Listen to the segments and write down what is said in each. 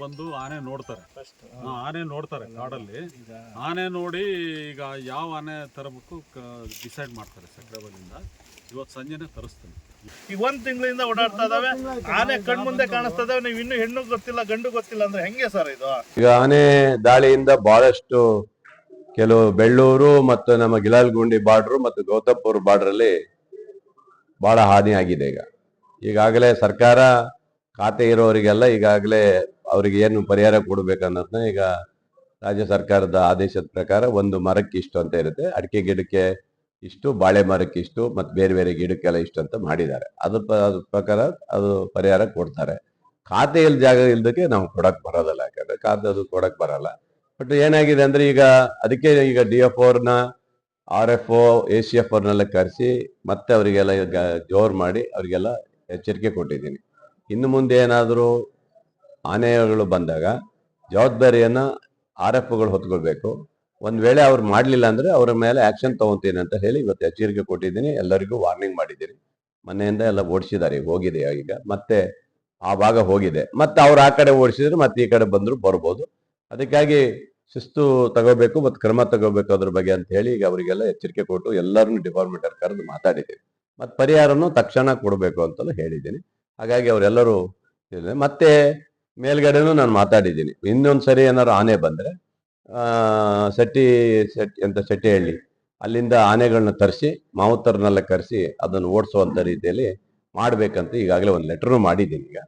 ಬಂದು ಆನೆ ನೋಡ್ತಾರೆ. ಆ, ಆನೆ ನೋಡ್ತಾರೆ ಕಾಡಲ್ಲಿ. ಆನೆ ನೋಡಿ ಈಗ ಯಾವ ಆನೆ ತರಬೇಕು ಡಿಸೈಡ್ ಮಾಡ್ತಾರೆ ಸಕ್ರೆಬಲಿಂದ. ಇವತ್ತು ಸಂಜೆನೆ ತರಿಸ್ತೀನಿ. ಈಗ ಒಂದ್ ತಿಂಗಳಿಂದ ಓಡಾಡ್ತಾ ಇದಾವೆ. ಆನೆ ಕಣ್ ಮುಂದೆ ಕಾಣಿಸ್ತಾ ಇದಾವೆ. ನೀವು ಇನ್ನು ಹೆಣ್ಣು ಗೊತ್ತಿಲ್ಲ ಗಂಡು ಗೊತ್ತಿಲ್ಲ ಅಂದ್ರೆ ಹೆಂಗೆ ಸರ್ ಇದು? ಈಗ ಆನೆ ದಾಳಿಯಿಂದ ಬಹಳಷ್ಟು ಕೆಲವು ಬೆಳ್ಳೂರು ಮತ್ತು ನಮ್ಮ ಗಿಲಾಲ್ಗುಂಡಿ ಬಾರ್ಡ್ರು ಮತ್ತು ಗೌತಮ್ಪುರ್ ಬಾರ್ಡರ್ ಅಲ್ಲಿ ಬಹಳ ಹಾನಿ ಆಗಿದೆ ಈಗ. ಈಗಾಗಲೇ ಸರ್ಕಾರ ಖಾತೆ ಇರೋರಿಗೆಲ್ಲ ಈಗಾಗಲೇ ಅವ್ರಿಗೆ ಏನು ಪರಿಹಾರ ಕೊಡಬೇಕನ್ನೋದನ್ನ ಈಗ ರಾಜ್ಯ ಸರ್ಕಾರದ ಆದೇಶದ ಪ್ರಕಾರ ಒಂದು ಮರಕ್ಕೆ ಇಷ್ಟು ಅಂತ ಇರುತ್ತೆ. ಅಡಿಕೆ ಗಿಡಕ್ಕೆ ಇಷ್ಟು, ಬಾಳೆ ಮರಕ್ಕೆ ಇಷ್ಟು, ಮತ್ತು ಬೇರೆ ಬೇರೆ ಗಿಡಕ್ಕೆಲ್ಲ ಇಷ್ಟು ಅಂತ ಮಾಡಿದ್ದಾರೆ. ಅದ್ರ ಪ್ರಕಾರ ಅದು ಪರಿಹಾರ ಕೊಡ್ತಾರೆ. ಖಾತೆ ಇಲ್ಲದ ಜಾಗ ಇಲ್ದಕ್ಕೆ ನಾವು ಕೊಡಕ್ಕೆ ಬರೋದಲ್ಲ, ಯಾಕಂದ್ರೆ ಖಾತೆ ಅದು ಕೊಡಕ್ಕೆ ಬರಲ್ಲ. ಬಟ್ ಏನಾಗಿದೆ ಅಂದ್ರೆ ಈಗ ಅದಕ್ಕೆ ಈಗ ಡಿ ಎಫ್ ಅವ್ರನ್ನ R F O A C F ಅವ್ರನ್ನೆಲ್ಲ ಕರೆಸಿ ಮತ್ತೆ ಅವರಿಗೆಲ್ಲ ಜೋರ್ ಮಾಡಿ ಅವರಿಗೆಲ್ಲ ಎಚ್ಚರಿಕೆ ಕೊಟ್ಟಿದ್ದೀನಿ. ಇನ್ನು ಮುಂದೆ ಏನಾದರೂ ಆನೆಗಳು ಬಂದಾಗ ಜವಾಬ್ದಾರಿಯನ್ನು ಆರ್ ಎಫ್ಗಳು ಹೊತ್ಕೊಳ್ಬೇಕು. ಒಂದ್ ವೇಳೆ ಅವ್ರು ಮಾಡಲಿಲ್ಲ ಅಂದ್ರೆ ಅವರ ಮೇಲೆ ಆಕ್ಷನ್ ತಗೊಂತೀನಿ ಅಂತ ಹೇಳಿ ಇವತ್ತು ಎಚ್ಚರಿಕೆ ಕೊಟ್ಟಿದ್ದೀನಿ. ಎಲ್ಲರಿಗೂ ವಾರ್ನಿಂಗ್ ಮಾಡಿದ್ದೀನಿ. ಮನೆಯಿಂದ ಎಲ್ಲ ಓಡಿಸಿದ್ದಾರೆ. ಹೋಗಿದೆ ಈಗ. ಮತ್ತೆ ಆ ಭಾಗ ಹೋಗಿದೆ. ಮತ್ತೆ ಅವ್ರು ಆ ಕಡೆ ಓಡಿಸಿದ್ರೆ ಮತ್ತೆ ಈ ಕಡೆ ಬಂದ್ರು ಬರ್ಬೋದು. ಅದಕ್ಕಾಗಿ ಶಿಸ್ತು ತಗೋಬೇಕು ಮತ್ತು ಕ್ರಮ ತಗೋಬೇಕು ಅದ್ರ ಬಗ್ಗೆ ಅಂತ ಹೇಳಿ ಈಗ ಅವರಿಗೆಲ್ಲ ಎಚ್ಚರಿಕೆ ಕೊಟ್ಟು ಎಲ್ಲರನ್ನು ಡಿಪಾರ್ಟ್ಮೆಂಟ್ ಕರೆದು ಮಾತಾಡಿದ್ದೀನಿ ಮತ್ತು ಪರಿಹಾರನೂ ತಕ್ಷಣ ಕೊಡಬೇಕು ಅಂತಲೂ ಹೇಳಿದ್ದೀನಿ. ಹಾಗಾಗಿ ಅವರೆಲ್ಲರೂ. ಮತ್ತೆ ಮೇಲ್ಗಡೆನೂ ನಾನು ಮಾತಾಡಿದ್ದೀನಿ. ಇನ್ನೊಂದು ಸರಿ ಏನಾದ್ರು ಆನೆ ಬಂದ್ರೆ ಸೆಟ್ಟಿ ಸೆಟ್ಟಿ ಅಂತ ಸೆಟ್ಟಿ ಹೇಳಿ. ಅಲ್ಲಿಂದ ಆನೆಗಳನ್ನ ತರಿಸಿ, ಮಾವುತರನ್ನೆಲ್ಲ ಕರೆಸಿ ಅದನ್ನು ಓಡಿಸುವಂಥ ರೀತಿಯಲ್ಲಿ ಮಾಡಬೇಕಂತ ಈಗಾಗಲೇ ಒಂದು ಲೆಟ್ರೂ ಮಾಡಿದ್ದೀನಿ ಈಗ.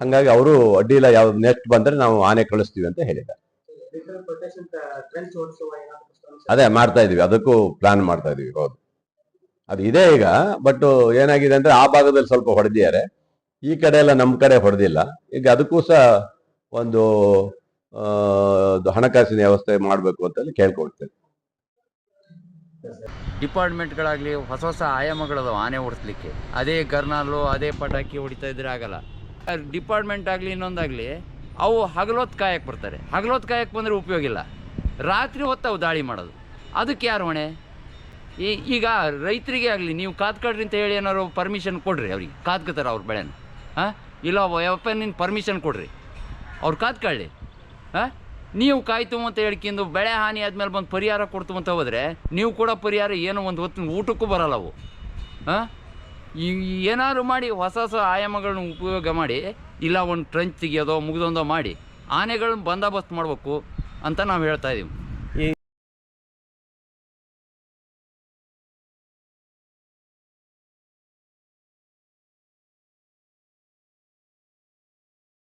ಹಾಗಾಗಿ ಅವರು ಅಡ್ಡಿಲ್ಲ ಯಾವ ನೆಕ್ಸ್ಟ್ ಬಂದರೆ ನಾವು ಆನೆ ಕಳಿಸ್ತೀವಿ ಅಂತ ಹೇಳಿದ್ದಾರೆ. ಅದೇ, ಮಾಡ್ತಾ ಇದ್ದೀವಿ. ಅದಕ್ಕೂ ಪ್ಲಾನ್ ಮಾಡ್ತಾ ಇದ್ದೀವಿ. ಹೌದು. ಅದು ಇದೆ ಈಗ ಬಟ್ ಏನಾಗಿದೆ ಅಂದ್ರೆ ಆ ಭಾಗದಲ್ಲಿ ಸ್ವಲ್ಪ ಹೊಡೆದಿದ್ದಾರೆ. ಈ ಕಡೆ ಎಲ್ಲ ನಮ್ಮ ಕಡೆ ಹೊಡೆದಿಲ್ಲ. ಈಗ ಅದಕ್ಕೂ ಸಹ ಒಂದು ಹಣಕಾಸಿನ ವ್ಯವಸ್ಥೆ ಮಾಡಬೇಕು ಅಂತ ಕೇಳ್ಕೊಳ್ತೇನೆ. ಡಿಪಾರ್ಟ್ಮೆಂಟ್ಗಳಾಗಲಿ ಹೊಸ ಹೊಸ ಆಯಾಮಗಳದಾವ ಆನೆ ಓಡಿಸ್ಲಿಕ್ಕೆ. ಅದೇ ಗರ್ನಾಲು, ಅದೇ ಪಟಾಕಿ ಹೊಡಿತಾ ಇದ್ರೆ ಆಗಲ್ಲ. ಡಿಪಾರ್ಟ್ಮೆಂಟ್ ಆಗಲಿ ಇನ್ನೊಂದಾಗಲಿ, ಅವು ಹಗಲೊತ್ತು ಕಾಯಕ್ಕೆ ಬರ್ತಾರೆ. ಹಗಲೊತ್ತು ಕಾಯಕ್ಕೆ ಬಂದರೆ ಉಪಯೋಗ ಇಲ್ಲ. ರಾತ್ರಿ ಹೊತ್ತು ಅವು ದಾಳಿ ಮಾಡೋದು. ಅದಕ್ಕೆ ಯಾರು ಹೊಣೆ? ಈಗ ರೈತರಿಗೆ ಆಗಲಿ, ನೀವು ಕಾತ್ಕೊಳ್ರಿ ಅಂತ ಹೇಳಿ ಏನಾದ್ರು ಪರ್ಮಿಷನ್ ಕೊಡ್ರಿ ಅವ್ರಿಗೆ ಕಾತ್ಕೋತಾರೆ ಅವ್ರ ಬೆಳೆನ. ಹಾಂ? ಇಲ್ಲ ನಿನ್ನ ಪರ್ಮಿಷನ್ ಕೊಡ್ರಿ. ಅವ್ರು ಕಾದ್ಕೊಳ್ಳಿ ಹಾಂ? ನೀವು ಕಾಯ್ತು ಅಂತ ಹೇಳ್ಕೊಂಡು ಬೆಳೆ ಹಾನಿ ಆದಮೇಲೆ ಬಂದು ಪರಿಹಾರ ಕೊಡ್ತು ಅಂತ ಹೋದರೆ ನೀವು ಕೂಡ ಪರಿಹಾರ ಏನೋ ಒಂದು ಹೊತ್ತಿನ ಊಟಕ್ಕೂ ಬರಲ್ಲ ಅವು. ಹಾಂ? ಈ ಏನಾದ್ರು ಮಾಡಿ ಹೊಸ ಹೊಸ ಆಯಾಮಗಳನ್ನ ಉಪಯೋಗ ಮಾಡಿ, ಇಲ್ಲ ಒಂದು ಟ್ರಂಚ್ ತೆಗಿಯೋದೋ, ಮುಗಿದೊಂದೋ ಮಾಡಿ, ಆನೆಗಳನ್ನ ಬಂದೋಬಸ್ತ್ ಮಾಡಬೇಕು ಅಂತ ನಾವು ಹೇಳ್ತಾ ಇದೀವಿ.